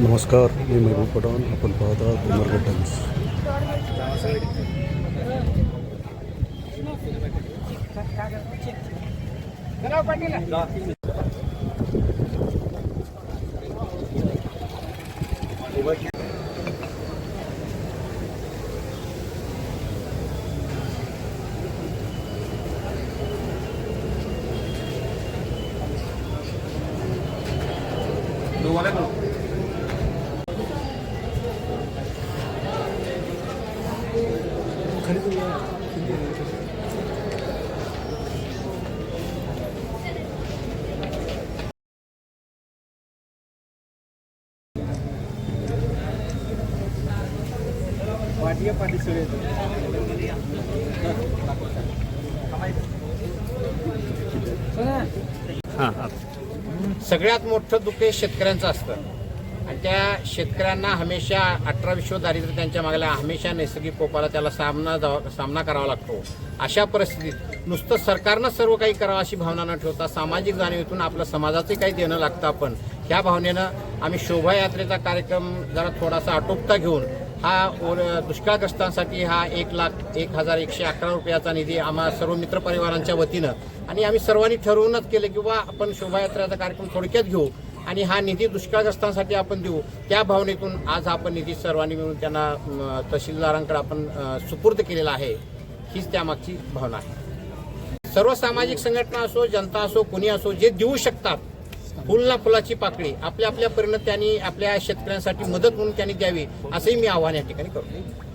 नमस्कार मी महबूब पठाण आपण पाहता कुमारगड टाइम्स वाटिया पाटी सुरे सगळ्यात मोठं दुःख शेतकऱ्यांचं असतं. आणि त्या शेतकऱ्यांना हमेशा अठरा विश्व दारिद्र्य त्यांच्या मागल्या हमेशा नैसर्गिक कोपाला त्याला सामना जावा सामना करावा लागतो. अशा परिस्थितीत नुसतं सरकारनं सर्व काही करावं अशी भावना न ठेवता सामाजिक जाणीवेतून आपलं समाजाचे काही देणं लागतं आपण. ह्या भावनेनं आम्ही शोभायात्रेचा कार्यक्रम जरा थोडासा आटोपता घेऊन हा दुष्काळग्रस्तांसाठी हा एक लाख एक हजार एकशे अकरा रुपयाचा निधी आम्हा सर्व मित्रपरिवारांच्या वतीनं आणि आम्ही सर्वांनी ठरवूनच केलं की बा आपण शोभायात्रेचा कार्यक्रम थोडक्यात घेऊ. आणि हा निधी दुष्काळग्रस्तांसाठी आपण देऊ. त्या भावनेतून आज आपण निधी सर्वांनी मिळून त्यांना तहसीलदारांकडे आपण सुपूर्द केलेला आहे. हीच त्यामागची भावना आहे. सर्व सामाजिक संघटना असो जनता असो कुणी असो जे देऊ शकतात फुल ना फुलाची पाकळी आपल्या आपल्या परिणत त्यांनी आपल्या शेतकऱ्यांसाठी मदत म्हणून त्यांनी द्यावी असंही मी आव्हान या ठिकाणी करतो